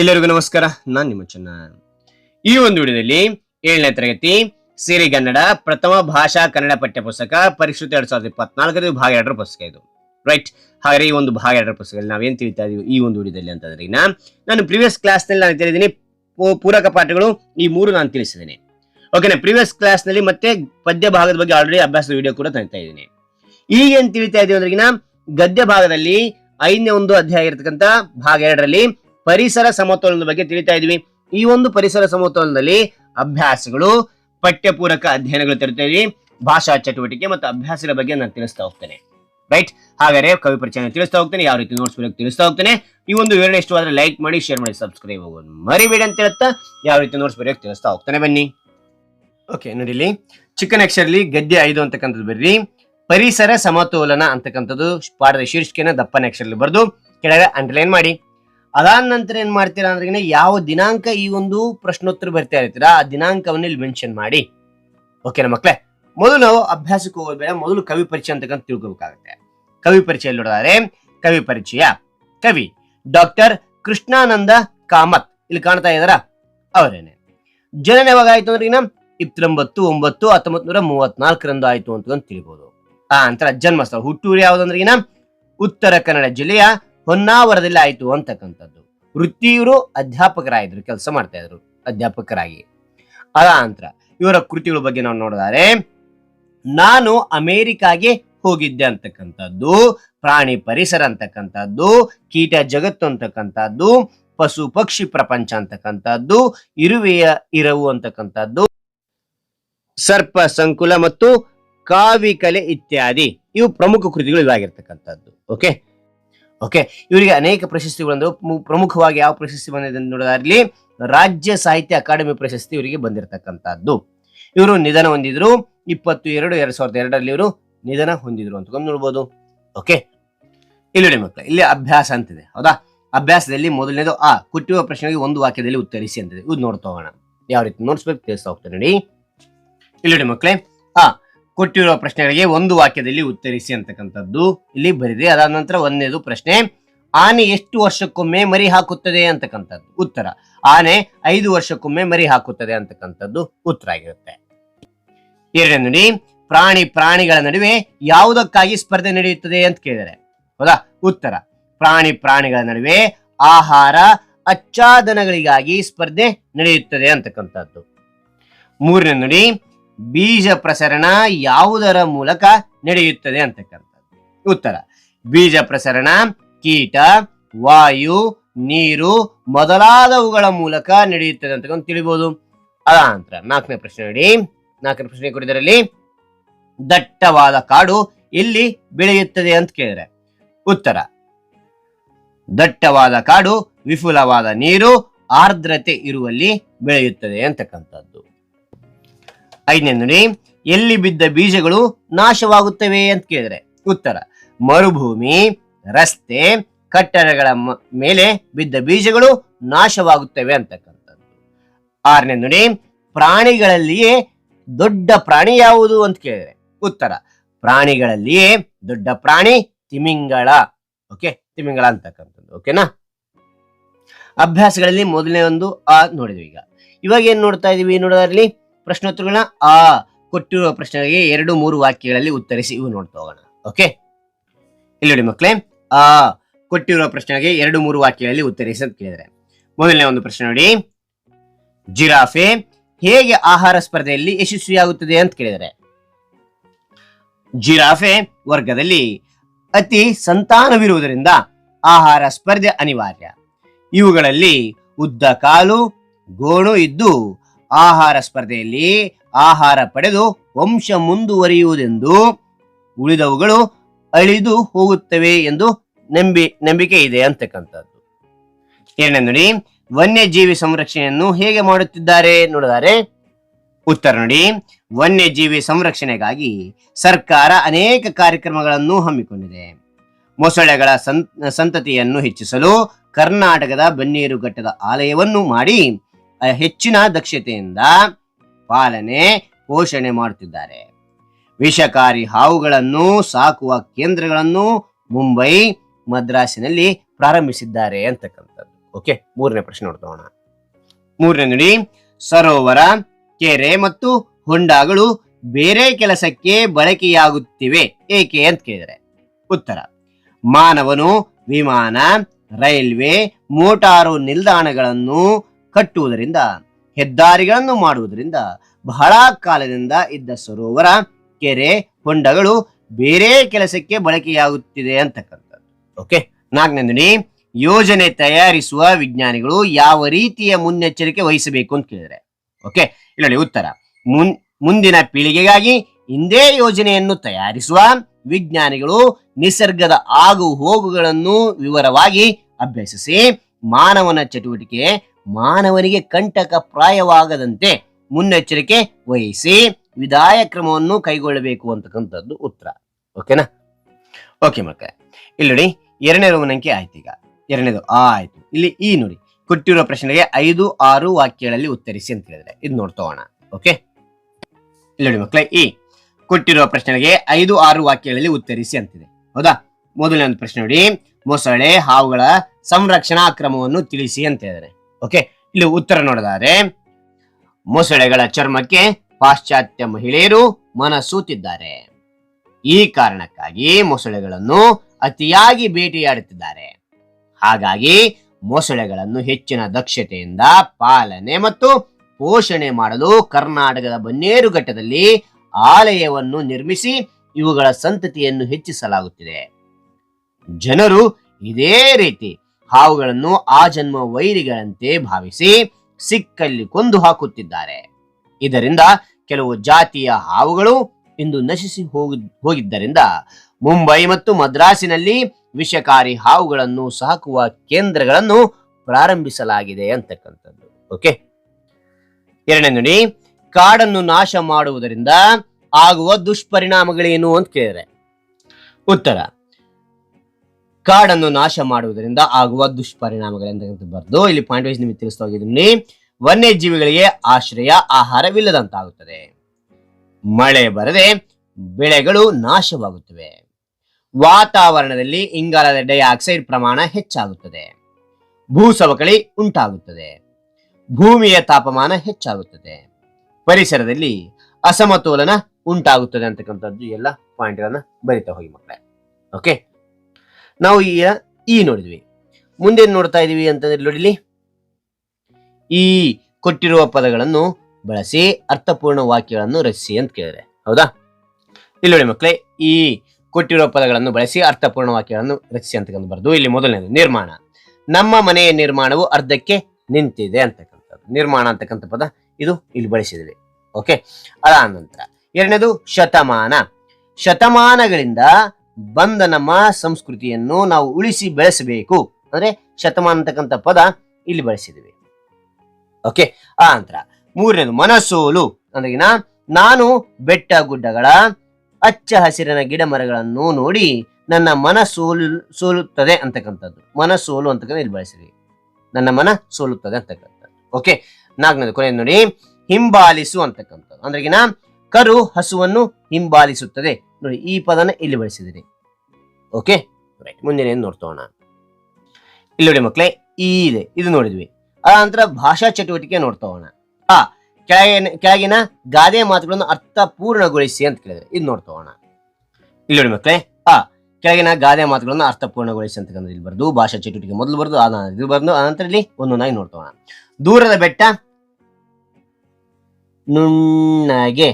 ಎಲ್ಲರಿಗೂ ನಮಸ್ಕಾರ. ನಾನು ನಿಮ್ಮ ಚೆನ್ನ ಈ ಒಂದು ವಿಡಿಯೋದಲ್ಲಿ ಏಳನೇ ತರಗತಿ ಸಿರಿಗನ್ನಡ ಪ್ರಥಮ ಭಾಷಾ ಕನ್ನಡ ಪಠ್ಯ ಪುಸ್ತಕ ಪರಿಷ್ಕೃತ ಎರಡ್ ಸಾವಿರದ ಇಪ್ಪತ್ನಾಲ್ಕರಲ್ಲಿ ಭಾಗ ಎರಡರ ಪುಸ್ತಕ ಇದು. ರೈಟ್ ಹಾಗಾದ್ರೆ ಈ ಒಂದು ಭಾಗ ಎರಡರ ಪುಸ್ತಕದಲ್ಲಿ ನಾವೇನ್ ತಿಳಿತಾ ಇದೀವಿ ಈ ಒಂದು ವಿಡಿಯೋದಲ್ಲಿ ಅಂತಂದ್ರೆ ಈಗ ನಾನು ಪ್ರಿವಿಯಸ್ ಕ್ಲಾಸ್ನಲ್ಲಿ ನಾನು ತಿಳಿದೀನಿ ಪೂರಕ ಪಾಠಗಳು ಈ ಮೂರು ನಾನು ತಿಳಿಸಿದ್ದೀನಿ. ಓಕೆನಾ ಪ್ರಿವಿಯಸ್ ಕ್ಲಾಸ್ನಲ್ಲಿ ಮತ್ತೆ ಪದ್ಯ ಭಾಗದ ಬಗ್ಗೆ ಆಲ್ರೆಡಿ ಅಭ್ಯಾಸದ ವಿಡಿಯೋ ಕೂಡ ತಂದಿತಾ ಇದ್ದೀನಿ ಈಗ ಏನ್ ತಿಳಿತಾ ಇದೀವಿ ಅಂದ್ರೆ ಗದ್ಯ ಭಾಗದಲ್ಲಿ ಐದನೇ ಒಂದು ಅಧ್ಯಾಯ ಇರತಕ್ಕಂತ ಭಾಗ ಎರಡರಲ್ಲಿ ಪರಿಸರ ಸಮತೋಲನದ ಬಗ್ಗೆ ತಿಳಿತಾ ಇದ್ವಿ. ಈ ಒಂದು ಪರಿಸರ ಸಮತೋಲನದಲ್ಲಿ ಅಭ್ಯಾಸಗಳು, ಪಠ್ಯಪೂರಕ ಅಧ್ಯಯನಗಳು ತರ್ತಾ ಇದ್ವಿ. ಭಾಷಾ ಚಟುವಟಿಕೆ ಮತ್ತು ಅಭ್ಯಾಸಗಳ ಬಗ್ಗೆ ನಾನು ತಿಳಿಸ್ತಾ ಹೋಗ್ತೇನೆ. ರೈಟ್ ಹಾಗಾದ್ರೆ ಕವಿ ಪರಿಚಯ ತಿಳಿಸ್ತಾ ಹೋಗ್ತೇನೆ, ಯಾವ ರೀತಿ ನೋಟ್ಸ್ ಬೇಕು ತಿಳಿಸ್ತಾ ಹೋಗ್ತೇನೆ. ಈ ಒಂದು ವಿವರಣೆ ಇಷ್ಟವಾದ್ರೆ ಲೈಕ್ ಮಾಡಿ ಶೇರ್ ಮಾಡಿ ಸಬ್ಸ್ಕ್ರೈಬ್ ಆಗೋದು ಮರಿಬೇಡಿ ಅಂತ ಹೇಳ್ತಾ ಯಾವ ರೀತಿ ನೋಟ್ಸ್ ಬರೆಯೋಕೆ ತಿಳಿಸ್ತಾ ಹೋಗ್ತಾನೆ. ಬನ್ನಿ. ಓಕೆ ನೋಡಿಲಿ ಚಿಕ್ಕನ ಅಕ್ಷರಲ್ಲಿ ಗದ್ಯ ಐದು ಅಂತಕ್ಕಂಥದ್ದು ಬರ್ರಿ. ಪರಿಸರ ಸಮತೋಲನ ಅಂತಕ್ಕಂಥದ್ದು ಪಾಠದ ಶೀರ್ಷಿಕೆನ ದಪ್ಪನ ಅಕ್ಷರಲ್ಲಿ ಬರೆದು ಕೆಳಗೆ ಅಂಡರ್ಲೈನ್ ಮಾಡಿ. ಅದಾದ ನಂತರ ಏನ್ ಮಾಡ್ತೀರಾ ಅಂದ್ರೆ ಯಾವ ದಿನಾಂಕ ಈ ಒಂದು ಪ್ರಶ್ನೋತ್ತರ ಬರ್ತಾ ಇರ್ತೀರಾ, ಆ ದಿನಾಂಕವನ್ನ ಇಲ್ಲಿ ಮೆನ್ಷನ್ ಮಾಡಿ. ಓಕೆನಾ ಮಕ್ಳೇ? ಮೊದಲು ನಾವು ಅಭ್ಯಾಸಕ್ಕೆ ಹೋಗೋದ್ಬೇಡ ಮೊದಲು ಕವಿ ಪರಿಚಯ ಅಂತಕ್ಕಂತ ತಿಳ್ಕೊಬೇಕಾಗುತ್ತೆ. ಕವಿ ಪರಿಚಯ ನೋಡಿದ್ರೆ? ಕವಿ ಪರಿಚಯ, ಕವಿ ಡಾಕ್ಟರ್ ಕೃಷ್ಣಾನಂದ ಕಾಮತ್. ಇಲ್ಲಿ ಕಾಣ್ತಾ ಇದಾರ ಅವರೇನೆ. ಜನನ ಯಾವಾಗ ಆಯ್ತು ಅಂದ್ರೆ ಇಪ್ಪತ್ತೊಂಬತ್ತು, ಒಂಬತ್ತು ಹತ್ತೊಂಬತ್ ನೂರ ಮೂವತ್ನಾಲ್ಕರಂದು ಆಯ್ತು ಅಂತ ತಿಳಿಬಹುದು ಆ ನಂತರ ಜನ್ಮಸ್ಥಳ ಹುಟ್ಟೂರು ಯಾವ್ದಂದ್ರೆ ಉತ್ತರ ಕನ್ನಡ ಜಿಲ್ಲೆಯ ಹೊನ್ನಾವರದಲ್ಲಿ ಆಯ್ತು ಅಂತಕ್ಕಂಥದ್ದು. ವೃತ್ತಿಯವರು ಅಧ್ಯಾಪಕರಾಗಿದ್ರು, ಕೆಲಸ ಮಾಡ್ತಾ ಇದ್ರು ಅಧ್ಯಾಪಕರಾಗಿ. ಅದ ನಂತರ ಇವರ ಕೃತಿಗಳ ಬಗ್ಗೆ ನಾವು ನೋಡಿದರೆ ನಾನು ಅಮೇರಿಕಾಗೆ ಹೋಗಿದ್ದೆ ಅಂತಕ್ಕಂಥದ್ದು, ಪ್ರಾಣಿ ಪರಿಸರ ಅಂತಕ್ಕಂಥದ್ದು, ಕೀಟ ಜಗತ್ತು ಅಂತಕ್ಕಂಥದ್ದು, ಪಶು ಪಕ್ಷಿ ಪ್ರಪಂಚ ಅಂತಕ್ಕಂಥದ್ದು, ಇರುವೆಯ ಇರವು ಅಂತಕ್ಕಂಥದ್ದು, ಸರ್ಪ, ಸಂಕುಲ ಮತ್ತು ಕಾವಿಕಲೆ ಇತ್ಯಾದಿ ಇವು ಪ್ರಮುಖ ಕೃತಿಗಳು ಇವಾಗಿರ್ತಕ್ಕಂಥದ್ದು ಓಕೆ ಓಕೆ ಇವರಿಗೆ ಅನೇಕ ಪ್ರಶಸ್ತಿಗಳು ಬಂದವು. ಪ್ರಮುಖವಾಗಿ ಯಾವ ಪ್ರಶಸ್ತಿ ಬಂದಿದೆ ಅಂತ ನೋಡೋದಾಗ್ಲಿ ರಾಜ್ಯ ಸಾಹಿತ್ಯ ಅಕಾಡೆಮಿ ಪ್ರಶಸ್ತಿ ಇವರಿಗೆ ಬಂದಿರತಕ್ಕಂಥದ್ದು. ಇವರು ನಿಧನ ಹೊಂದಿದ್ರು. ಇಪ್ಪತ್ತು ಎರಡು ಎರಡ್ ಸಾವಿರದ ಎರಡರಲ್ಲಿ ಇವರು ನಿಧನ ಹೊಂದಿದ್ರು ಅಂತ ನೋಡ್ಬೋದು ಓಕೆ ಇಲ್ಲಿ ನೋಡಿ ಮಕ್ಕಳು, ಇಲ್ಲಿ ಅಭ್ಯಾಸ ಅಂತಿದೆ ಹೌದಾ? ಅಭ್ಯಾಸದಲ್ಲಿ ಮೊದಲನೇದು ಆ, ಕೊಟ್ಟಿರುವ ಪ್ರಶ್ನೆಗೆ ಒಂದು ವಾಕ್ಯದಲ್ಲಿ ಉತ್ತರಿಸಿ ಅಂತಿದೆ ಇದು. ನೋಡ್ತಾ ಹೋಗೋಣ. ಯಾವ ರೀತಿ? ನೋಡ್ಸ್ಬೇಕು, ತಿಳಿಸ್ತಾ ಹೋಗ್ತೇನೆ ನೋಡಿ. ಇಲ್ಲಿ ನೋಡಿ ಮಕ್ಕಳೇ, ಆ ಕೊಟ್ಟಿರುವ ಪ್ರಶ್ನೆಗಳಿಗೆ ಒಂದು ವಾಕ್ಯದಲ್ಲಿ ಉತ್ತರಿಸಿ ಅಂತಕ್ಕಂಥದ್ದು ಇಲ್ಲಿ ಬರಿದೆ ಅದಾದ ನಂತರ ಒಂದನೇದು ಪ್ರಶ್ನೆ, ಆನೆ ಎಷ್ಟು ವರ್ಷಕ್ಕೊಮ್ಮೆ ಮರಿ ಹಾಕುತ್ತದೆ ಅಂತಕ್ಕಂಥದ್ದು. ಉತ್ತರ, ಆನೆ ಐದು ವರ್ಷಕ್ಕೊಮ್ಮೆ ಮರಿ ಹಾಕುತ್ತದೆ ಅಂತಕ್ಕಂಥದ್ದು ಉತ್ತರ ಆಗಿರುತ್ತೆ. ಎರಡನೇ ನುಡಿ, ಪ್ರಾಣಿ ಪ್ರಾಣಿಗಳ ನಡುವೆ ಯಾವುದಕ್ಕಾಗಿ ಸ್ಪರ್ಧೆ ನಡೆಯುತ್ತದೆ ಅಂತ ಕೇಳಿದರೆ, ಹೌದಾ? ಉತ್ತರ, ಪ್ರಾಣಿ ಪ್ರಾಣಿಗಳ ನಡುವೆ ಆಹಾರ ಅಚ್ಚಾದನಗಳಿಗಾಗಿ ಸ್ಪರ್ಧೆ ನಡೆಯುತ್ತದೆ ಅಂತಕ್ಕಂಥದ್ದು. ಮೂರನೇ ನುಡಿ ಬೀಜ ಪ್ರಸರಣ ಯಾವುದರ ಮೂಲಕ ನಡೆಯುತ್ತದೆ ಅಂತಕ್ಕಂಥದ್ದು ಉತ್ತರ. ಬೀಜ ಪ್ರಸರಣ ಕೀಟ, ವಾಯು, ನೀರು ಮೊದಲಾದವುಗಳ ಮೂಲಕ ನಡೆಯುತ್ತದೆ ಅಂತ ತಿಳಿಬಹುದು ಅದ ನಂತರ ನಾಲ್ಕನೇ ಪ್ರಶ್ನೆ ನೋಡಿ. ನಾಲ್ಕನೇ ಪ್ರಶ್ನೆ ಕೊಡಿದರಲ್ಲಿ ದಟ್ಟವಾದ ಕಾಡು ಎಲ್ಲಿ ಬೆಳೆಯುತ್ತದೆ ಅಂತ ಕೇಳಿದ್ರೆ ಉತ್ತರ. ದಟ್ಟವಾದ ಕಾಡು ವಿಪುಲವಾದ ನೀರು ಆರ್ದ್ರತೆ ಇರುವಲ್ಲಿ ಬೆಳೆಯುತ್ತದೆ ಅಂತಕ್ಕಂಥದ್ದು. ಐದನೇ ನುಡಿ, ಎಲ್ಲಿ ಬಿದ್ದ ಬೀಜಗಳು ನಾಶವಾಗುತ್ತವೆ ಅಂತ ಕೇಳಿದ್ರೆ ಉತ್ತರ, ಮರುಭೂಮಿ, ರಸ್ತೆ, ಕಟ್ಟಡಗಳ ಮೇಲೆ ಬಿದ್ದ ಬೀಜಗಳು ನಾಶವಾಗುತ್ತವೆ ಅಂತಕ್ಕಂಥದ್ದು. ಆರನೇ ನುಡಿ, ಪ್ರಾಣಿಗಳಲ್ಲಿಯೇ ದೊಡ್ಡ ಪ್ರಾಣಿ ಯಾವುದು ಅಂತ ಕೇಳಿದ್ರೆ ಉತ್ತರ, ಪ್ರಾಣಿಗಳಲ್ಲಿಯೇ ದೊಡ್ಡ ಪ್ರಾಣಿ ತಿಮಿಂಗಳ ಓಕೆ ತಿಮಿಂಗಳ ಅಂತಕ್ಕಂಥದ್ದು ಓಕೆನಾ ಅಭ್ಯಾಸಗಳಲ್ಲಿ ಮೊದಲನೇ ಒಂದು ಆ ನೋಡಿದ್ವಿ ಈಗ. ಇವಾಗ ಏನ್ ನೋಡ್ತಾ ಇದೀವಿ ನೋಡೋದ್ರಲ್ಲಿ? ಪ್ರಶ್ನೋತ್ತರಗಳನ್ನ ಆ ಕೊಟ್ಟಿರುವ ಪ್ರಶ್ನೆಗಳಿಗೆ ಎರಡು, ಮೂರು ವಾಕ್ಯಗಳಲ್ಲಿ ಉತ್ತರಿಸಿ ಇವು ನೋಡ್ತಾ ಹೋಗೋಣ. ಓಕೆ ಇಲ್ಲಿ ನೋಡಿ ಮಕ್ಕಳೇ ಆ ಕೊಟ್ಟಿರುವ ಪ್ರಶ್ನೆಗೆ ಎರಡು, ಮೂರು ವಾಕ್ಯಗಳಲ್ಲಿ ಉತ್ತರಿಸಿ ಅಂತ ಕೇಳಿದ್ರೆ. ಮೊದಲನೇ ಒಂದು ಪ್ರಶ್ನೆ ನೋಡಿ. ಜಿರಾಫೆ ಹೇಗೆ ಆಹಾರ ಸ್ಪರ್ಧೆಯಲ್ಲಿ ಯಶಸ್ವಿಯಾಗುತ್ತದೆ ಅಂತ ಕೇಳಿದರೆ. ಜಿರಾಫೆ ವರ್ಗದಲ್ಲಿ ಅತಿ ಸಂತಾನವಿರುವುದರಿಂದ ಆಹಾರ ಸ್ಪರ್ಧೆ ಅನಿವಾರ್ಯ. ಇವುಗಳಲ್ಲಿ ಉದ್ದ ಕಾಲು, ಗೋಣು ಇದ್ದು ಆಹಾರ ಸ್ಪರ್ಧೆಯಲ್ಲಿ ಆಹಾರ ಪಡೆದು ವಂಶ ಮುಂದುವರಿಯುವುದೆಂದು ಉಳಿದವುಗಳು ಅಳಿದು ಹೋಗುತ್ತವೆ ಎಂದು ನಂಬಿ, ನಂಬಿಕೆ ಇದೆ ಅಂತಕ್ಕಂಥದ್ದು. ಎರಡನೇ ನೋಡಿ, ವನ್ಯಜೀವಿ ಸಂರಕ್ಷಣೆಯನ್ನು ಹೇಗೆ ಮಾಡುತ್ತಿದ್ದಾರೆ ನೋಡಿದರೆ, ಉತ್ತರ ನೋಡಿ, ವನ್ಯಜೀವಿ ಸಂರಕ್ಷಣೆಗಾಗಿ ಸರ್ಕಾರ ಅನೇಕ ಕಾರ್ಯಕ್ರಮಗಳನ್ನು ಹಮ್ಮಿಕೊಂಡಿದೆ. ಮೊಸಳೆಗಳ ಸಂತತಿಯನ್ನು ಹೆಚ್ಚಿಸಲು ಕರ್ನಾಟಕದ ಬನ್ನೇರುಘಟ್ಟದ ಆಲಯವನ್ನು ಮಾಡಿ ಹೆಚ್ಚಿನ ದಕ್ಷತೆಯಿಂದ ಪಾಲನೆ, ಪೋಷಣೆ ಮಾಡುತ್ತಿದ್ದಾರೆ. ವಿಷಕಾರಿ ಹಾವುಗಳನ್ನು ಸಾಕುವ ಕೇಂದ್ರಗಳನ್ನು ಮುಂಬೈ ಮದ್ರಾಸಿನಲ್ಲಿ ಪ್ರಾರಂಭಿಸಿದ್ದಾರೆ ಅಂತಕ್ಕಂಥದ್ದು. ಓಕೆ ಮೂರನೇ ಪ್ರಶ್ನೆ ನೋಡ್ತೋಣ ಮೂರನೇ ನೋಡಿ, ಸರೋವರ, ಕೆರೆ ಮತ್ತು ಹೊಂಡಗಳು ಬೇರೆ ಕೆಲಸಕ್ಕೆ ಬಳಕೆಯಾಗುತ್ತಿವೆ ಏಕೆ ಅಂತ ಕೇಳಿದರೆ, ಉತ್ತರ, ಮಾನವನು ವಿಮಾನ, ರೈಲ್ವೆ, ಮೋಟಾರು ನಿಲ್ದಾಣಗಳನ್ನು ಕಟ್ಟುವುದರಿಂದ, ಹೆದ್ದಾರಿಗಳನ್ನು ಮಾಡುವುದರಿಂದ ಬಹಳ ಕಾಲದಿಂದ ಇದ್ದ ಸರೋವರ, ಕೆರೆ, ಹೊಂಡಗಳು ಬೇರೆ ಕೆಲಸಕ್ಕೆ ಬಳಕೆಯಾಗುತ್ತಿದೆ ಅಂತಕ್ಕಂಥದ್ದು. ಓಕೆ ನಾಲ್ಕನೇ ಯೋಜನೆ ತಯಾರಿಸುವ ವಿಜ್ಞಾನಿಗಳು ಯಾವ ರೀತಿಯ ಮುನ್ನೆಚ್ಚರಿಕೆ ವಹಿಸಬೇಕು ಅಂತ ಕೇಳಿದ್ರೆ ಓಕೆ ಇಲ್ಲಿ ಉತ್ತರ, ಮುನ್, ಮುಂದಿನ ಪೀಳಿಗೆಗಾಗಿ ಇಂದೇ ಯೋಜನೆಯನ್ನು ತಯಾರಿಸುವ ವಿಜ್ಞಾನಿಗಳು ನಿಸರ್ಗದ ಆಗು ಹೋಗುಗಳನ್ನು ವಿವರವಾಗಿ ಅಭ್ಯಸಿಸಿ ಮಾನವನ ಚಟುವಟಿಕೆ ಮಾನವನಿಗೆ ಕಂಟಕ ಪ್ರಾಯವಾಗದಂತೆ ಮುನ್ನೆಚ್ಚರಿಕೆ ವಹಿಸಿ ವಿದಾಯ ಕ್ರಮವನ್ನು ಕೈಗೊಳ್ಳಬೇಕು ಅಂತಕ್ಕಂಥದ್ದು ಉತ್ತರ. ಓಕೆನಾ ಓಕೆ ಮಕ್ಕಳೇ, ಇಲ್ಲಿ ನೋಡಿ ಎರಡನೇ ರೋಮನಂಕೆ ಆಯ್ತು ಈಗ. ಎರಡನೇದು ಆ ಆಯ್ತು. ಇಲ್ಲಿ ಈ ನೋಡಿ ಕೊಟ್ಟಿರೋ ಪ್ರಶ್ನೆಗೆ ಐದು, ಆರು ವಾಕ್ಯಗಳಲ್ಲಿ ಉತ್ತರಿಸಿ ಅಂತ ಹೇಳಿದ್ರೆ ಇದು ನೋಡ್ತೋಣ ಓಕೆ ಇಲ್ಲಿ ನೋಡಿ ಮಕ್ಕಳೇ, ಈ ಕೊಟ್ಟಿರುವ ಪ್ರಶ್ನೆಗೆ ಐದು, ಆರು ವಾಕ್ಯಗಳಲ್ಲಿ ಉತ್ತರಿಸಿ ಅಂತಿದೆ ಹೌದಾ? ಮೊದಲನೇ ಒಂದು ಪ್ರಶ್ನೆ ನೋಡಿ, ಮೊಸಳೆ ಹಾವುಗಳ ಸಂರಕ್ಷಣಾ ಕ್ರಮವನ್ನು ತಿಳಿಸಿ ಅಂತ ಹೇಳಿದ್ರೆ ಓಕೆ ಇಲ್ಲಿ ಉತ್ತರ ನೋಡೋದಾದ್ರೆ, ಮೊಸಳೆಗಳ ಚರ್ಮಕ್ಕೆ ಪಾಶ್ಚಾತ್ಯ ಮಹಿಳೆಯರು ಮನಸೂತಿದ್ದಾರೆ. ಈ ಕಾರಣಕ್ಕಾಗಿ ಮೊಸಳೆಗಳನ್ನು ಅತಿಯಾಗಿ ಭೇಟಿಯಾಡುತ್ತಿದ್ದಾರೆ ಹಾಗಾಗಿ ಮೊಸಳೆಗಳನ್ನು ಹೆಚ್ಚಿನ ದಕ್ಷತೆಯಿಂದ ಪಾಲನೆ ಮತ್ತು ಪೋಷಣೆ ಮಾಡಲು ಕರ್ನಾಟಕದ ಬನ್ನೇರುಘಟ್ಟದಲ್ಲಿ ಆಲಯವನ್ನು ನಿರ್ಮಿಸಿ ಇವುಗಳ ಸಂತತಿಯನ್ನು ಹೆಚ್ಚಿಸಲಾಗುತ್ತಿದೆ. ಜನರು ಇದೇ ರೀತಿ ಹಾವುಗಳನ್ನು ಆ ಜನ್ಮ ವೈರಿಗಳಂತೆ ಭಾವಿಸಿ ಸಿಕ್ಕಲ್ಲಿ ಕೊಂದು ಹಾಕುತ್ತಿದ್ದಾರೆ. ಇದರಿಂದ ಕೆಲವು ಜಾತಿಯ ಹಾವುಗಳು ಇಂದು ನಶಿಸಿ ಹೋಗಿ, ಹೋಗಿದ್ದರಿಂದ ಮುಂಬೈ ಮತ್ತು ಮದ್ರಾಸಿನಲ್ಲಿ ವಿಷಕಾರಿ ಹಾವುಗಳನ್ನು ಸಾಕುವ ಕೇಂದ್ರಗಳನ್ನು ಪ್ರಾರಂಭಿಸಲಾಗಿದೆ ಅಂತಕ್ಕಂಥದ್ದು. ಓಕೆ ಎರಡನೇ ನೋಡಿ ಕಾಡನ್ನು ನಾಶ ಮಾಡುವುದರಿಂದ ಆಗುವ ದುಷ್ಪರಿಣಾಮಗಳೇನು ಅಂತ ಕೇಳಿದರೆ, ಉತ್ತರ. ಕಾಡನ್ನು ನಾಶ ಮಾಡುವುದರಿಂದ ಆಗುವ ದುಷ್ಪರಿಣಾಮಗಳೆಂತ ಬರೆದು ಇಲ್ಲಿ ಪಾಯಿಂಟ್ ವೈಸ್ ನಿಮಗೆ ತಿಳಿಸ್ತಾ ಹೋಗಿದ್ದೀನಿ. ವನ್ಯಜೀವಿಗಳಿಗೆ ಆಶ್ರಯ ಆಹಾರವಿಲ್ಲದಂತಾಗುತ್ತದೆ. ಮಳೆ ಬರದೆ ಬೆಳೆಗಳು ನಾಶವಾಗುತ್ತವೆ. ವಾತಾವರಣದಲ್ಲಿ ಇಂಗಾಲದ ಡೈಆಕ್ಸೈಡ್ ಪ್ರಮಾಣ ಹೆಚ್ಚಾಗುತ್ತದೆ. ಭೂ ಸವಕಳಿ ಉಂಟಾಗುತ್ತದೆ. ಭೂಮಿಯ ತಾಪಮಾನ ಹೆಚ್ಚಾಗುತ್ತದೆ. ಪರಿಸರದಲ್ಲಿ ಅಸಮತೋಲನ ಉಂಟಾಗುತ್ತದೆ ಅಂತಕ್ಕಂಥದ್ದು ಎಲ್ಲ ಪಾಯಿಂಟ್ಗಳನ್ನ ಬರಿತಾ ಹೋಗಿ ಮಕ್ಕಳೇ. ಓಕೆ ನಾವು ಈ ಈ ನೋಡಿದ್ವಿ. ಮುಂದೆ ಏನ್ ನೋಡ್ತಾ ಇದೀವಿ ಅಂತಂದ್ರೆ ನೋಡಿಲಿ? ಈ ಕೊಟ್ಟಿರುವ ಪದಗಳನ್ನು ಬಳಸಿ ಅರ್ಥಪೂರ್ಣ ವಾಕ್ಯಗಳನ್ನು ರಚಿಸಿ ಅಂತ ಕೇಳಿದ್ರೆ. ಹೌದಾ? ಇಲ್ಲಿ ನೋಡಿ ಮಕ್ಕಳೇ ಈ ಕೊಟ್ಟಿರುವ ಪದಗಳನ್ನು ಬಳಸಿ ಅರ್ಥಪೂರ್ಣ ವಾಕ್ಯಗಳನ್ನು ರಚಿಸಿ ಅಂತ ಬರ್ದು, ಇಲ್ಲಿ ಮೊದಲನೇದು, ನಿರ್ಮಾಣ. ನಮ್ಮ ಮನೆಯ ನಿರ್ಮಾಣವು ಅರ್ಧಕ್ಕೆ ನಿಂತಿದೆ ಅಂತಕ್ಕಂಥದ್ದು. ನಿರ್ಮಾಣ ಅಂತಕ್ಕಂಥ ಪದ ಇದು ಇಲ್ಲಿ ಬಳಸಿದ್ವಿ. ಓಕೆ? ಅದಾದ ನಂತರ, ಎರಡನೇದು ಶತಮಾನ. ಶತಮಾನಗಳಿಂದ ಬಂದ ನಮ್ಮ ಸಂಸ್ಕೃತಿಯನ್ನು ನಾವು ಉಳಿಸಿ ಬೆಳೆಸಬೇಕು. ಅಂದ್ರೆ ಶತಮಾನ ಅಂತಕ್ಕಂಥ ಪದ ಇಲ್ಲಿ ಬಳಸಿದ್ವಿ ಓಕೆ ಆ ನಂತರ ಮೂರನೇದು ಮನಸೋಲು. ಅಂದ್ರೆ ನಾನು ಬೆಟ್ಟ ಗುಡ್ಡಗಳ, ಅಚ್ಚ ಹಸಿರಿನ ಗಿಡ ಮರಗಳನ್ನು ನೋಡಿ ನನ್ನ ಮನ ಸೋಲು, ಸೋಲುತ್ತದೆ ಅಂತಕ್ಕಂಥದ್ದು. ಮನ ಸೋಲು ಅಂತಕ್ಕಂಥ ಇಲ್ಲಿ ಬಳಸಿದ್ವಿ ನನ್ನ ಮನ ಸೋಲುತ್ತದೆ ಅಂತಕ್ಕಂಥದ್ದು. ಓಕೆ ನಾಲ್ಕನೇದು ಕೊನೆ ನೋಡಿ, ಹಿಂಬಾಲಿಸು ಅಂತಕ್ಕಂಥದ್ದು. ಅಂದ್ರೆ ಕರು ಹಸುವನ್ನು ಹಿಂಬಾಲಿಸುತ್ತದೆ. ನೋಡಿ, ಈ ಪದನ ಇಲ್ಲಿ ಬಳಸಿದಿರಿ. ಓಕೆ ರೈಟ್ ಮುಂದಿನ ಏನು ನೋಡ್ತೋಣ. ಇಲ್ಲಿ ನೋಡಿ ಮಕ್ಕಳೇ ಈ ಇದೆ. ಇದು ನೋಡಿದ್ವಿ. ಆ ನಂತರ ಭಾಷಾ ಚಟುವಟಿಕೆ ನೋಡ್ತೋಣ. ಆ, ಕೆಳಗಿನ ಕೆಳಗಿನ ಗಾದೆ ಮಾತುಗಳನ್ನು ಅರ್ಥಪೂರ್ಣಗೊಳಿಸಿ ಅಂತ ಕೇಳಿದ್ರೆ. ಇದು ನೋಡ್ತೋಣ. ಇಲ್ಲಿ ನೋಡಿ ಮಕ್ಕಳೇ ಆ, ಕೆಳಗಿನ ಗಾದೆ ಮಾತುಗಳನ್ನು ಅರ್ಥಪೂರ್ಣಗೊಳಿಸಿ ಅಂತ ಇಲ್ಲಿ ಬರ್ದು, ಭಾಷಾ ಚಟುವಟಿಕೆ ಮೊದಲು ಬರ್ದು ಇದು ಬರ್ದು ಆನಂತರ ಇಲ್ಲಿ ಒಂದೊಂದಾಗಿ ನೋಡ್ತೋಣ. ದೂರದ ಬೆಟ್ಟ ನುಣ್ಣಗೆ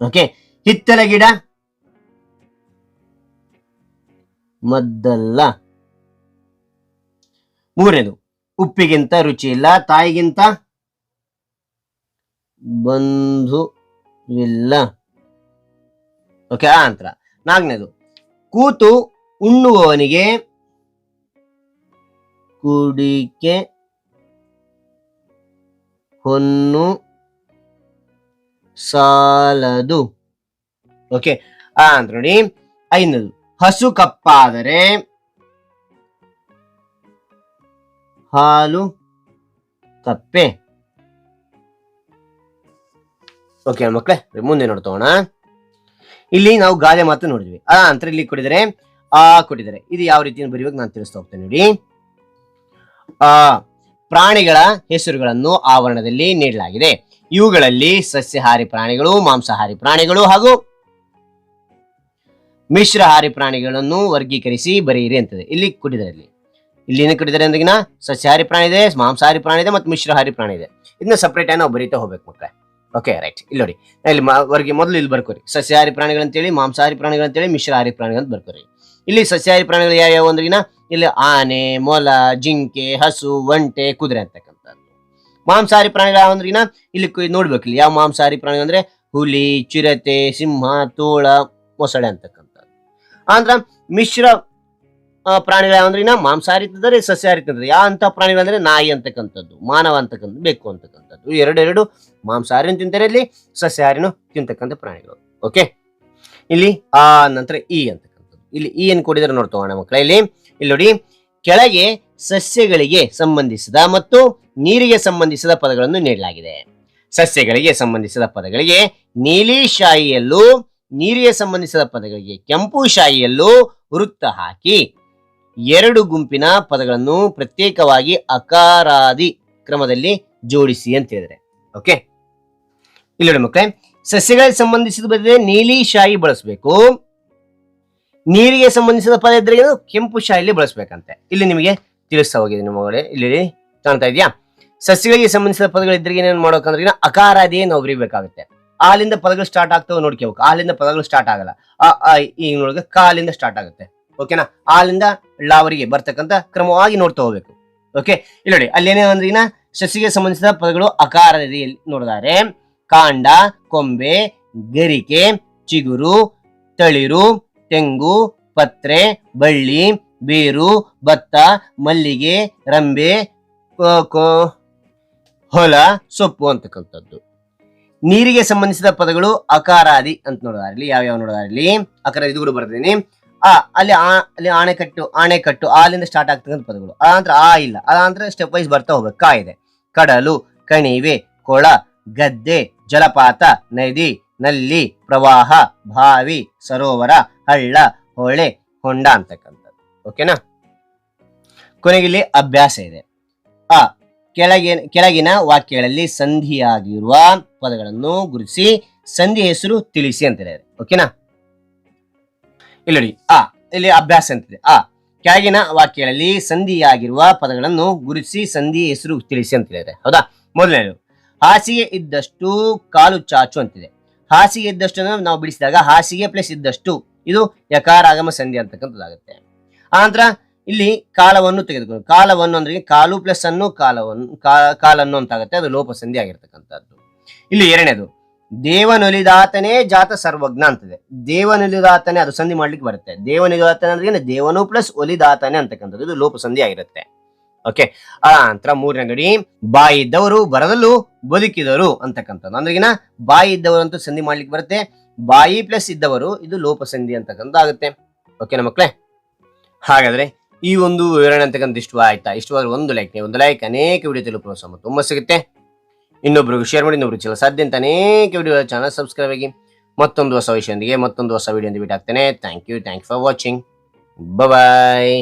ಓಕೆ ಹಿತ್ತಲ ಗಿಡ? ಮದ್ದಲ್ಲ. ಮೂರನೇದು, ಉಪ್ಪಿಗಿಂತ ರುಚಿ ಇಲ್ಲ ತಾಯಿಗಿಂತ ಇಲ್ಲ ಓಕೆ ಆ ನಂತರ. ನಾಲ್ಕನೇದು, ಕೂತು ಉಣ್ಣುವವನಿಗೆ ಕುಡಿಕೆ ಹೊನ್ನು ಸಾಲದು. ಓಕೆ ಆ ಅಂತ ನೋಡಿ. ಐದನೇದು ಹಸು ಕಪ್ಪಾದರೆ ಹಾಲು ಕಪ್ಪೆ. ಓಕೆ ಮಕ್ಕಳೇ ಮುಂದೆ ನೋಡ್ತೋಣ. ಇಲ್ಲಿ ನಾವು ಗಾದೆ ಮಾತು ನೋಡಿದ್ವಿ. ಆ ಅಂತ ಇಲ್ಲಿ ಕೊಟ್ಟಿದ್ದಾರೆ. ಆ, ಕೊಟ್ಟಿದ್ದಾರೆ. ಇದು ಯಾವ ರೀತಿ ಬರೆಯುವಾಗ ನಾನು ತಿಳಿಸ್ತಾ ಹೋಗ್ತೇನೆ ನೋಡಿ. ಆ, ಪ್ರಾಣಿಗಳ ಹೆಸರುಗಳನ್ನು ಆವರಣದಲ್ಲಿ ನೀಡಲಾಗಿದೆ. ಇವುಗಳಲ್ಲಿ ಸಸ್ಯಾಹಾರಿ ಪ್ರಾಣಿಗಳು, ಮಾಂಸಾಹಾರಿ ಪ್ರಾಣಿಗಳು ಹಾಗೂ ಮಿಶ್ರಹಾರಿ ಪ್ರಾಣಿಗಳನ್ನು ವರ್ಗೀಕರಿಸಿ ಬರೆಯಿರಿ ಅಂತದೆ. ಇಲ್ಲಿ ಕೊಟ್ಟಿದ್ದಾರೆ ಇಲ್ಲಿ ಏನು ಕೊಟ್ಟಿದ್ದಾರೆ ಅಂದ್ರಿಗಿನ ಸಸ್ಯಹಾರಿ ಪ್ರಾಣಿ ಇದೆ ಮಾಂಸಾಹಾರಿ ಪ್ರಾಣಿ ಇದೆ, ಮತ್ತು ಮಿಶ್ರಹಾರಿ ಪ್ರಾಣಿ ಇದೆ. ಇದನ್ನ ಸಪ್ರೇಟ್ ಆಗಿ ನಾವು ಬರೀತಾ ಹೋಗ್ಬೇಕು ಮಕ್ಕಳ. ಓಕೆ ರೈಟ್ ಇಲ್ಲಿ ನೋಡಿ. ಇಲ್ಲಿ ವರ್ಗಿ ಮೊದಲು ಇಲ್ಲಿ ಬರ್ಕೋರಿ. ಸಸ್ಯಾಹಾರಿ ಪ್ರಾಣಿಗಳಂತೇಳಿ ಮಾಂಸಾಹಾರಿ ಪ್ರಾಣಿಗಳಂತೇಳಿ ಮಿಶ್ರಹಾರಿ ಪ್ರಾಣಿಗಳಂತ ಬರ್ಕೋರಿ. ಇಲ್ಲಿ ಸಸ್ಯಹಾರಿ ಪ್ರಾಣಿಗಳು ಯಾವ್ಯಾವ ಅಂದ್ರಿಗಿನ ಇಲ್ಲಿ ಆನೆ, ಮೊಲ, ಜಿಂಕೆ, ಹಸು, ಒಂಟೆ, ಕುದುರೆ ಅಂತಕ್ಕಂಥದ್ದು. ಮಾಂಸಾಹಾರಿ ಪ್ರಾಣಿಗಳು ಯಾವ ಇಲ್ಲಿ ನೋಡ್ಬೇಕು ಇಲ್ಲಿ. ಯಾವ ಮಾಂಸಾಹಾರಿ ಪ್ರಾಣಿಗಳು ಅಂದ್ರೆ? ಹುಲಿ, ಚಿರತೆ, ಸಿಂಹ, ತೋಳ, ಮೊಸಳೆ ಅಂತಕ್ಕಂಥದ್ದು. ಆಂದ್ರ ಮಿಶ್ರ ಪ್ರಾಣಿಗಳಂದ್ರೆ ಪ್ರಾಣಿಗಳು ಯಾವ ಅಂದ್ರಿಗಿನ ಮಾಂಸಾಹಾರಿ ತಿಂದರೆ ಸಸ್ಯಾಹಾರಿ ತಿಂತದೆ ಯಾವ ಅಂತ ಪ್ರಾಣಿಗಳು ಅಂದ್ರೆ ನಾಯಿ ಅಂತಕ್ಕಂಥದ್ದು, ಮಾನವ ಅಂತಕ್ಕಂಥ ಬೆಕ್ಕು ಅಂತಕ್ಕಂಥದ್ದು. ಎರಡೆರಡು ಎರಡು ಮಾಂಸಾಹಾರಿನೂ ತಿಂತಾರೆ, ಇಲ್ಲಿ ಸಸ್ಯಾಹಾರಿನೂ ತಿಂತಕ್ಕಂಥ ಪ್ರಾಣಿಗಳು. ಓಕೆ ಇಲ್ಲಿ ಆ ನಂತರ ಇ ಅಂತಕ್ಕಂಥದ್ದು. ಇಲ್ಲಿ ಇ ಏನು ಕೊಡಿದ್ರೆ ನೋಡ್ತೋಣ ಮಕ್ಕಳ. ಇಲ್ಲಿ ಇಲ್ಲಿ ನೋಡಿ. ಕೆಳಗೆ ಸಸ್ಯಗಳಿಗೆ ಸಂಬಂಧಿಸಿದ ಮತ್ತು ನೀರಿಗೆ ಸಂಬಂಧಿಸಿದ ಪದಗಳನ್ನು ನೀಡಲಾಗಿದೆ. ಸಸ್ಯಗಳಿಗೆ ಸಂಬಂಧಿಸಿದ ಪದಗಳಿಗೆ ನೀಲಿ ಶಾಯಿಯಲ್ಲೂ ನೀರಿಗೆ ಸಂಬಂಧಿಸಿದ ಪದಗಳಿಗೆ ಕೆಂಪು ಶಾಯಿಯಲ್ಲೂ ವೃತ್ತ ಹಾಕಿ ಎರಡು ಗುಂಪಿನ ಪದಗಳನ್ನು ಪ್ರತ್ಯೇಕವಾಗಿ ಅಕಾರಾದಿ ಕ್ರಮದಲ್ಲಿ ಜೋಡಿಸಿ ಅಂತ ಹೇಳಿದ್ರೆ ಓಕೆ ಇಲ್ಲಿ ನೋಡಿ ಮಕ್ಕಳೇ, ಸಸ್ಯಗಳಿಗೆ ಸಂಬಂಧಿಸಿದ ಬದಲಿಗೆ ನೀಲಿ ಶಾಯಿ ಬಳಸಬೇಕು. ನೀರಿಗೆ ಸಂಬಂಧಿಸಿದ ಪದ ಇದ್ರೆ? ಕೆಂಪು ಶಾಯಿಲಿ ಬಳಸಬೇಕಂತೆ. ಇಲ್ಲಿ ನಿಮಗೆ ತಿಳಿಸ್ತಾ ಹೋಗಿದೆ ನಿಮ್ಮ ಇಲ್ಲಿ ಕಾಣ್ತಾ ಇದೆಯಾ? ಸಸ್ಯಗಳಿಗೆ ಸಂಬಂಧಿಸಿದ ಪದಗಳಿದ್ರೆ ಏನೇನು ಮಾಡೋಕಂದ್ರೆ ಅಕಾರಾದಿಯೇ ಅಕಾರಾದಿ ನಾವು ಬರೀಬೇಕಾಗುತ್ತೆ ಆಲಿಂದ ಪದಗಳು ಸ್ಟಾರ್ಟ್ ಆಗ್ತವೆ ನೋಡ್ಕೋಬೇಕು ಆಲಿಂದ ಪದಗಳು ಸ್ಟಾರ್ಟ್ ಆಗಲ್ಲ. ಆ ಆ, ನೋಡಿದ್ರೆ ಕಾಲಿಂದ ಸ್ಟಾರ್ಟ್ ಆಗುತ್ತೆ. ಓಕೆನಾ ಆಲಿಂದ ಲಾವರಿಗೆ ಬರ್ತಕ್ಕಂಥ ಕ್ರಮವಾಗಿ ನೋಡ್ತಾ ಹೋಗ್ಬೇಕು. ಓಕೆ ಇಲ್ಲಿ ನೋಡಿ ಅಲ್ಲಿ ಏನೇನು ಅಂದ್ರೆ ಈಗ ಸಸಿಗೆ ಸಂಬಂಧಿಸಿದ ಪದಗಳು ಅಕಾರದಲ್ಲಿ ನೋಡಿದಾರೆ. ಕಾಂಡ ಕೊಂಬೆ ಗರಿಕೆ ಚಿಗುರು ತಳಿರು ತೆಂಗು ಪತ್ರೆ ಬಳ್ಳಿ ಬೇರು ಭತ್ತ ಮಲ್ಲಿಗೆ ರಂಬೆ ಹೊಲ ಸೊಪ್ಪು ಅಂತಕ್ಕಂಥದ್ದು. ನೀರಿಗೆ ಸಂಬಂಧಿಸಿದ ಪದಗಳು ಅಕಾರಾದಿ ಅಂತ ನೋಡಿದಾರೆ ಇಲ್ಲಿ ಯಾವ್ಯಾವ ನೋಡೋದಾಗ್ಲಿ ಅಕಾರ ಇದು ಕೂಡ ಬರ್ತೀನಿ ಆ, ಅಲ್ಲಿ ಆ, ಅಲ್ಲಿ ಆಣೆಕಟ್ಟು ಆಣೆಕಟ್ಟು ಆಲಿಂದ ಸ್ಟಾರ್ಟ್ ಆಗ್ತಕ್ಕಂಥ ಪದಗಳು. ಆ ನಂತರ ಆ ಇಲ್ಲ. ಆ ನಂತರ ಸ್ಟೆಪ್ ವೈಸ್ ಬರ್ತಾ ಹೋಗ್ಬೇಕು. ಕ ಇದೆ. ಕಡಲು, ಕಣಿವೆ, ಕೊಳ, ಗದ್ದೆ, ಜಲಪಾತ, ನದಿ, ನಲ್ಲಿ, ಪ್ರವಾಹ, ಬಾವಿ, ಸರೋವರ, ಹಳ್ಳ, ಹೊಳೆ, ಹೊಂಡ ಅಂತಕ್ಕಂಥದ್ದು. ಓಕೆನಾ ಕೊನೆಗೆ ಇಲ್ಲಿ ಅಭ್ಯಾಸ ಇದೆ. ಆ ಕೆಳಗಿನ ಕೆಳಗಿನ ವಾಕ್ಯಗಳಲ್ಲಿ ಸಂಧಿಯಾಗಿರುವ ಪದಗಳನ್ನು ಗುರುತಿಸಿ ಸಂಧಿ ಹೆಸರು ತಿಳಿಸಿ ಅಂತ ಹೇಳಿದೆ ಓಕೆನಾ ಇಲ್ಲಿ ನೋಡಿ, ಆ, ಇಲ್ಲಿ ಅಭ್ಯಾಸ ಅಂತಿದೆ ಆ, ಕೆಳಗಿನ ವಾಕ್ಯಗಳಲ್ಲಿ ಸಂಧಿಯಾಗಿರುವ ಪದಗಳನ್ನು ಗುರುತಿಸಿ ಸಂಧಿ ಹೆಸರು ತಿಳಿಸಿ ಅಂತ ಹೇಳಿದೆ ಹೌದಾ? ಮೊದಲನೇದು, ಹಾಸಿಗೆ ಇದ್ದಷ್ಟು ಕಾಲು ಚಾಚು ಅಂತಿದೆ ಹಾಸಿಗೆ ಇದ್ದಷ್ಟು ಅಂದ್ರೆ ನಾವು ಬಿಡಿಸಿದಾಗ ಹಾಸಿಗೆ ಪ್ಲಸ್ ಇದ್ದಷ್ಟು, ಇದು ಯಕಾರಾಗಮ ಸಂಧಿ ಅಂತಕ್ಕಂಥದ್ದಾಗುತ್ತೆ. ಆನಂತರ ಇಲ್ಲಿ ಕಾಲವನ್ನು ತೆಗೆದುಕೊಂಡು ಕಾಲವನ್ನು ಅಂದ್ರೆ ಕಾಲು ಪ್ಲಸ್ ಅನ್ನು ಕಾಲವನ್ನು ಕಾಲನ್ನು ಅಂತ ಆಗುತ್ತೆ. ಅದು ಲೋಪ ಸಂಧಿ ಆಗಿರ್ತಕ್ಕಂಥದ್ದು. ಇಲ್ಲಿ ಎರಡನೇದು, ದೇವನೊಲಿದಾತನೇ ಜಾತ ಸರ್ವಜ್ಞ ಅಂತಿದೆ. ದೇವನೊಲಿದಾತನೇ ಅದು ಸಂಧಿ ಮಾಡ್ಲಿಕ್ಕೆ ಬರುತ್ತೆ. ದೇವನೊಲಿದಾತನೇ ಅಂದ್ರೆ ದೇವನು ಪ್ಲಸ್ ಒಲಿದಾತನೇ ಅಂತಕ್ಕಂಥದ್ದು. ಇದು ಲೋಪ ಸಂಧಿ ಆಗಿರುತ್ತೆ. ಓಕೆ ಆ ನಂತರ ಮೂರನೇ ನೋಡಿ ಬಾಯಿ ಇದ್ದವರು ಬರದಲ್ಲೂ ಬದುಕಿದರು ಅಂತಕ್ಕಂಥದ್ದು. ಅಂದ್ರೆ ಏನ? ಬಾಯಿ ಇದ್ದವರು ಅಂತೂ ಸಂಧಿ ಮಾಡ್ಲಿಕ್ಕೆ ಬರುತ್ತೆ. ಬಾಯಿ ಪ್ಲಸ್ ಇದ್ದವರು, ಇದು ಲೋಪ ಸಂಧಿ ಅಂತಕ್ಕಂಥ ಆಗುತ್ತೆ ಓಕೆನಾ ಮಕ್ಕಳೇ ಹಾಗಾದ್ರೆ ಈ ಒಂದು ವಿವರಣೆ ಅಂತಕ್ಕಂಥ ಇಷ್ಟು ಆಯ್ತಾ ಇಷ್ಟವಾದ್ರೆ ಒಂದು ಲೈಕ್ ಒಂದು ಲೈಕ್ ಅನೇಕ ವಿಡಿಯೋ ತಲುಪುವ ಸಮ ತುಂಬ ಸಿಗುತ್ತೆ. ಇನ್ನೊಬ್ರಿಗೂ ಶೇರ್ ಮಾಡಿ ಇನ್ನೊಬ್ರು ಚಲ ಸಾಧ್ಯ ಅಂತ ಅನೇಕ ವಿಡಿಯೋ ಚಾನಲ್ ಸಬ್ಸ್ಕ್ರೈಬ್ ಆಗಿ ಮತ್ತೊಂದು ಹೊಸ ವಿಷಯದೊಂದಿಗೆ ಮತ್ತೊಂದು ಹೊಸ ವಿಡಿಯೋ ಅಂತ ಬಿಟ್ಟಾಗ್ತೇನೆ thank you thank for watching bye